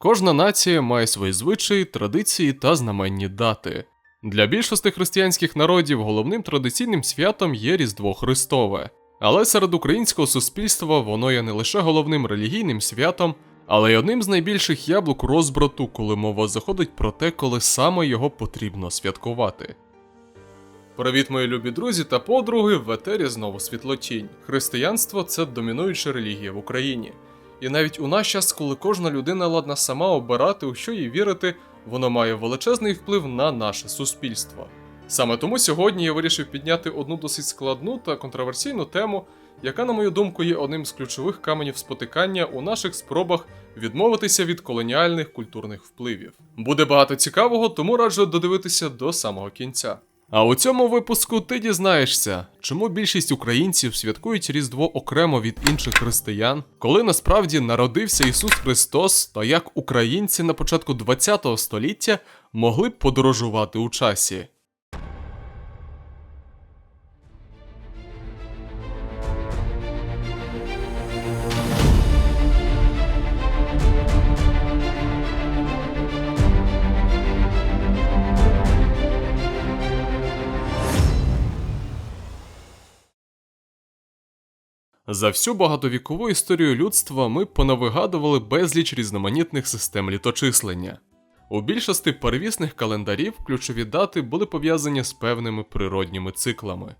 Кожна нація має свої звичаї, традиції та знаменні дати. Для більшості християнських народів головним традиційним святом є Різдво Христове. Але серед українського суспільства воно є не лише головним релігійним святом, але й одним з найбільших яблук розбрату, коли мова заходить про те, коли саме його потрібно святкувати. Привіт, мої любі друзі та подруги. В етері знову світлотінь. Християнство це домінуюча релігія в Україні. І навіть у наш час, коли кожна людина ладна сама обирати, у що їй вірити, воно має величезний вплив на наше суспільство. Саме тому сьогодні я вирішив підняти одну досить складну та контроверсійну тему, яка, на мою думку, є одним з ключових каменів спотикання у наших спробах відмовитися від колоніальних культурних впливів. Буде багато цікавого, тому раджу додивитися до самого кінця. А у цьому випуску ти дізнаєшся, чому більшість українців святкують Різдво окремо від інших християн, коли насправді народився Ісус Христос, та як українці на початку ХХ століття могли б подорожувати у часі. За всю багатовікову історію людства ми понавигадували безліч різноманітних систем літочислення. У більшості первісних календарів ключові дати були пов'язані з певними природніми циклами.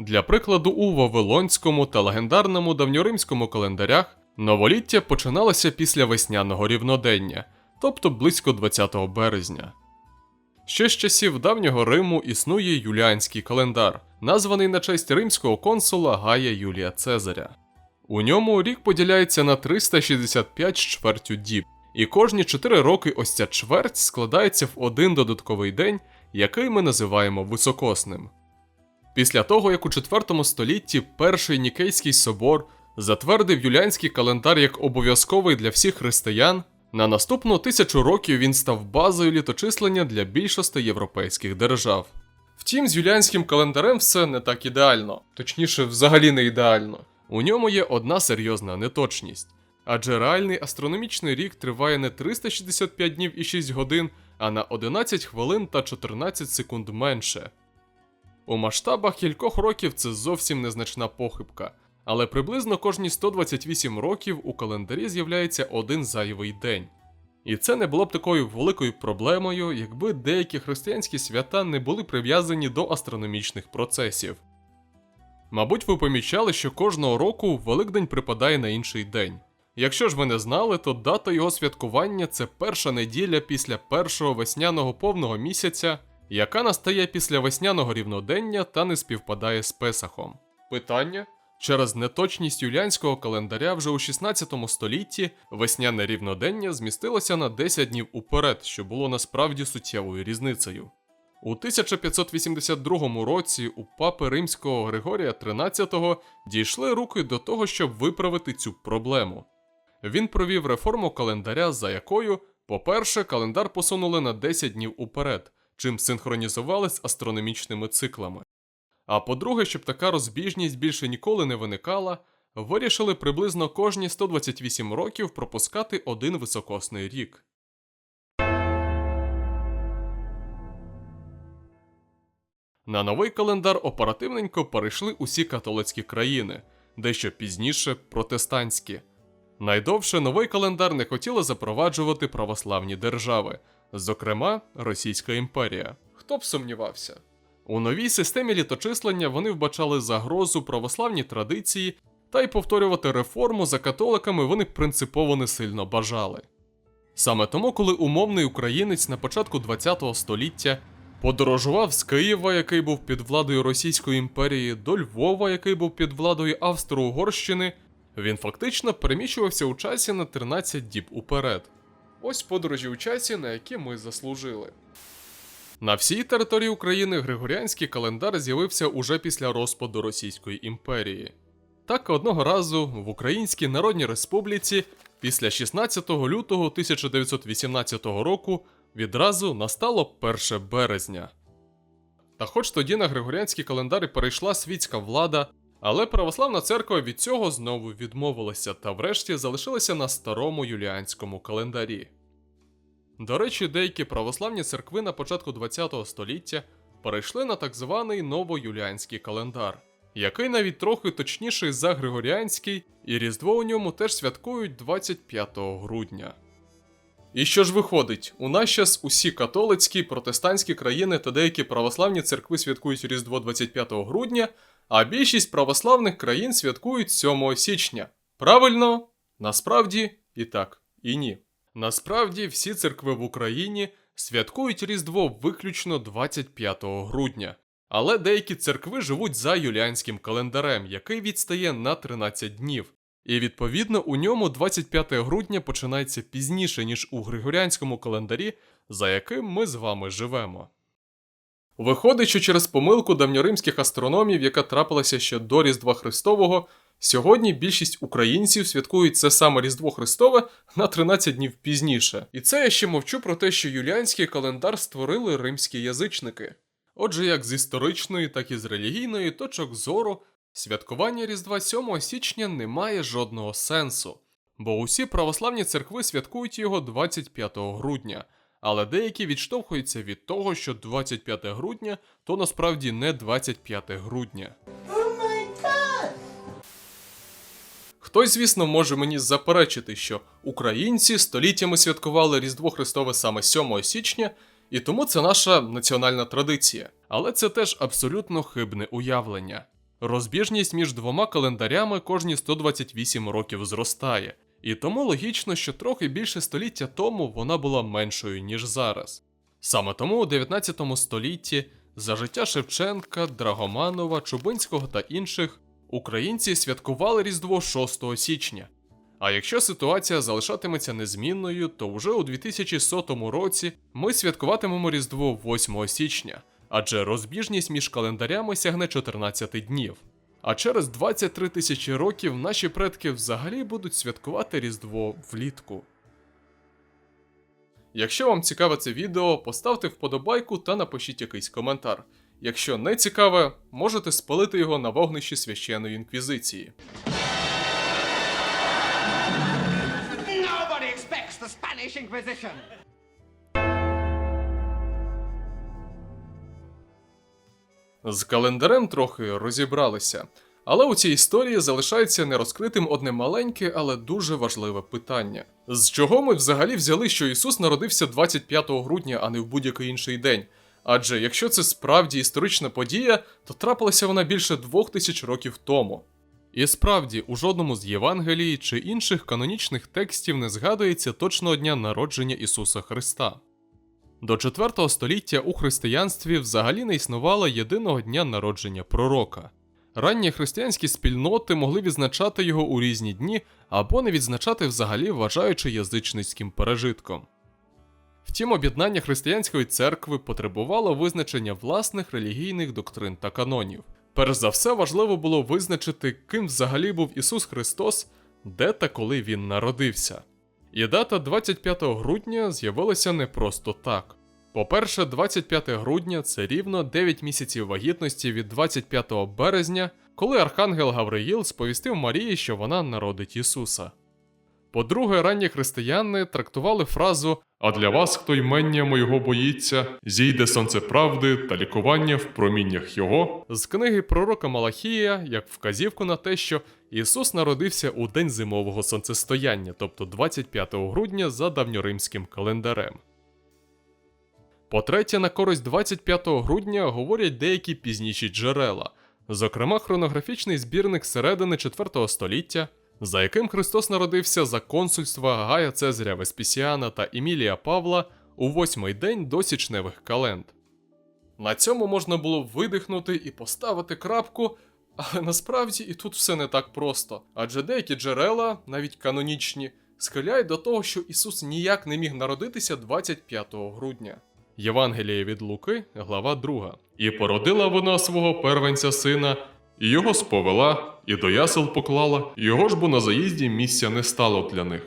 Для прикладу, у Вавилонському та легендарному давньоримському календарях новоліття починалося після весняного рівнодення, тобто близько 20 березня. Ще з часів давнього Риму існує юліанський календар, названий на честь римського консула Гая Юлія Цезаря. У ньому рік поділяється на 365 з чвертю діб, і кожні 4 роки ось ця чверть складається в один додатковий день, який ми називаємо високосним. Після того, як у 4 столітті перший Нікейський собор затвердив юліанський календар як обов'язковий для всіх християн, на наступну тисячу років він став базою літочислення для більшості європейських держав. Втім, з юліанським календарем все не так ідеально, точніше, взагалі не ідеально. У ньому є одна серйозна неточність. Адже реальний астрономічний рік триває не 365 днів і 6 годин, а на 11 хвилин та 14 секунд менше. У масштабах кількох років це зовсім незначна похибка, але приблизно кожні 128 років у календарі з'являється один зайвий день. І це не було б такою великою проблемою, якби деякі християнські свята не були прив'язані до астрономічних процесів. Мабуть, ви помічали, що кожного року Великдень припадає на інший день. Якщо ж ви не знали, то дата його святкування це перша неділя після першого весняного повного місяця, яка настає після весняного рівнодення та не співпадає з Песахом. Питання? Через неточність юліанського календаря вже у 16 столітті весняне рівнодення змістилося на 10 днів уперед, що було насправді суттєвою різницею. У 1582 році у папи римського Григорія XIII дійшли руки до того, щоб виправити цю проблему. Він провів реформу календаря, за якою, по-перше, календар посунули на 10 днів уперед, чим синхронізували з астрономічними циклами. А по-друге, щоб така розбіжність більше ніколи не виникала, вирішили приблизно кожні 128 років пропускати один високосний рік. На новий календар оперативненько перейшли усі католицькі країни, дещо пізніше протестантські. Найдовше новий календар не хотіли запроваджувати православні держави, зокрема Російська імперія. Хто б сумнівався? У новій системі літочислення вони вбачали загрозу православні традиції, та й повторювати реформу за католиками вони принципово не сильно бажали. Саме тому, коли умовний українець на початку ХХ століття подорожував з Києва, який був під владою Російської імперії, до Львова, який був під владою Австро-Угорщини, він фактично переміщувався у часі на 13 діб уперед. Ось подорожі у часі, на які ми заслужили. На всій території України Григоріанський календар з'явився уже після розпаду Російської імперії. Так одного разу в Українській Народній Республіці після 16 лютого 1918 року відразу настало 1 березня. Та хоч тоді на Григоріанський календар перейшла світська влада, але православна церква від цього знову відмовилася та врешті залишилася на старому юліанському календарі. До речі, деякі православні церкви на початку ХХ століття перейшли на так званий новоюліанський календар, який навіть трохи точніший за Григоріанський, і Різдво у ньому теж святкують 25 грудня. І що ж виходить, у нас зараз усі католицькі, протестантські країни та деякі православні церкви святкують Різдво 25 грудня, а більшість православних країн святкують 7 січня. Правильно? Насправді і так, і ні. Насправді всі церкви в Україні святкують Різдво виключно 25 грудня. Але деякі церкви живуть за юліанським календарем, який відстає на 13 днів. І відповідно у ньому 25 грудня починається пізніше, ніж у григоріанському календарі, за яким ми з вами живемо. Виходить, що через помилку давньоримських астрономів, яка трапилася ще до Різдва Христового, сьогодні більшість українців святкують це саме Різдво Христове на 13 днів пізніше. І це я ще мовчу про те, що юліанський календар створили римські язичники. Отже, як з історичної, так і з релігійної точок зору, святкування Різдва 7 січня не має жодного сенсу, бо усі православні церкви святкують його 25 грудня, але деякі відштовхуються від того, що 25 грудня то насправді не 25 грудня. Хтось, звісно, може мені заперечити, що українці століттями святкували Різдво Христове саме 7 січня, і тому це наша національна традиція. Але це теж абсолютно хибне уявлення. Розбіжність між двома календарями кожні 128 років зростає, і тому логічно, що трохи більше століття тому вона була меншою, ніж зараз. Саме тому у 19 столітті за життя Шевченка, Драгоманова, Чубинського та інших українці святкували Різдво 6 січня. А якщо ситуація залишатиметься незмінною, то вже у 2100 році ми святкуватимемо Різдво 8 січня, адже розбіжність між календарями сягне 14 днів. А через 23 тисячі років наші предки взагалі будуть святкувати Різдво влітку. Якщо вам цікаве це відео, поставте вподобайку та напишіть якийсь коментар. Якщо не цікаве, можете спалити його на вогнищі священної інквізиції. Nobody expects the Spanish Inquisition. З календарем трохи розібралися, але у цій історії залишається нерозкритим одне маленьке, але дуже важливе питання: з чого ми взагалі взяли, що Ісус народився 25 грудня, а не в будь-який інший день? Адже якщо це справді історична подія, то трапилася вона більше двох тисяч років тому. І справді, у жодному з Євангелій чи інших канонічних текстів не згадується точного дня народження Ісуса Христа. До 4 століття у християнстві взагалі не існувало єдиного дня народження пророка. Ранні християнські спільноти могли відзначати його у різні дні або не відзначати взагалі, вважаючи язичницьким пережитком. Втім, об'єднання християнської церкви потребувало визначення власних релігійних доктрин та канонів. Перш за все, важливо було визначити, ким взагалі був Ісус Христос, де та коли Він народився. І дата 25 грудня з'явилася не просто так. По-перше, 25 грудня це рівно 9 місяців вагітності від 25 березня, коли архангел Гавриїл сповістив Марії, що вона народить Ісуса. По-друге, ранні християни трактували фразу А для вас, хто ймення моєго боїться, зійде сонце правди та лікування в проміннях його з книги пророка Малахія як вказівку на те, що Ісус народився у день зимового сонцестояння, тобто 25 грудня за давньоримським календарем. По-третє, на користь 25 грудня говорять деякі пізніші джерела, зокрема хронографічний збірник середини 4 століття, за яким Христос народився за консульства Гая Цезаря Веспісіана та Емілія Павла у восьмий день до січневих календ. На цьому можна було видихнути і поставити крапку, але насправді і тут все не так просто, адже деякі джерела, навіть канонічні, схиляють до того, що Ісус ніяк не міг народитися 25 грудня. Євангеліє від Луки, глава 2. І породила вона свого первенця сина, і його сповела, і до ясел поклала, його ж бо на заїзді місця не стало для них.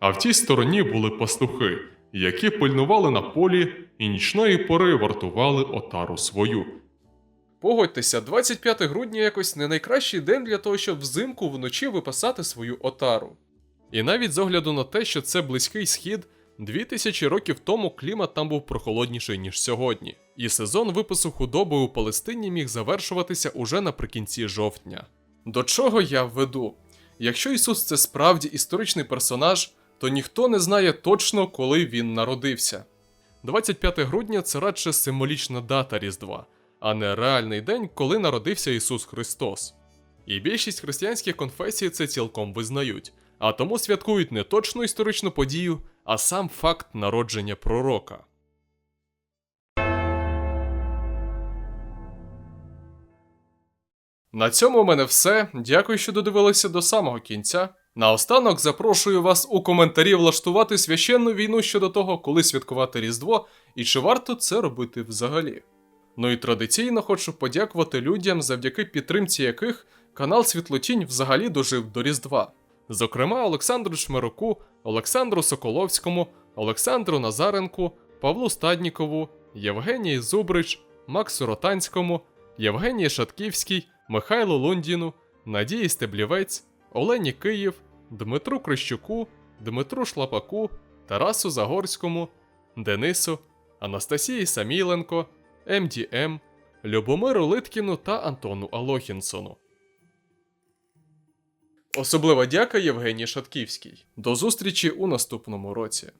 А в тій стороні були пастухи, які пильнували на полі і нічної пори вартували отару свою. Погодьтеся, 25 грудня якось не найкращий день для того, щоб взимку вночі випасати свою отару. І навіть з огляду на те, що це близький схід, Дві тисячі років тому клімат там був прохолодніший, ніж сьогодні, і сезон випису худоби у Палестині міг завершуватися уже наприкінці жовтня. До чого я веду? Якщо Ісус це справді історичний персонаж, то ніхто не знає точно, коли він народився. 25 грудня це радше символічна дата Різдва, а не реальний день, коли народився Ісус Христос. І більшість християнських конфесій це цілком визнають, а тому святкують не точну історичну подію, а сам факт народження пророка. На цьому у мене все. Дякую, що додивилися до самого кінця. Наостанок запрошую вас у коментарі влаштувати священну війну щодо того, коли святкувати Різдво і чи варто це робити взагалі. Ну і традиційно хочу подякувати людям, завдяки підтримці яких канал Світлотінь взагалі дожив до Різдва. Зокрема, Олександру Шмироку, Олександру Соколовському, Олександру Назаренку, Павлу Стаднікову, Євгенії Зубрич, Максу Ротанському, Євгенії Шатківській, Михайлу Лундіну, Надії Стеблівець, Олені Київ, Дмитру Крищуку, Дмитру Шлапаку, Тарасу Загорському, Денису, Анастасії Саміленко, МДМ, Любомиру Литкіну та Антону Алохінсону. Особлива дяка Євгенії Шатківській. До зустрічі у наступному році.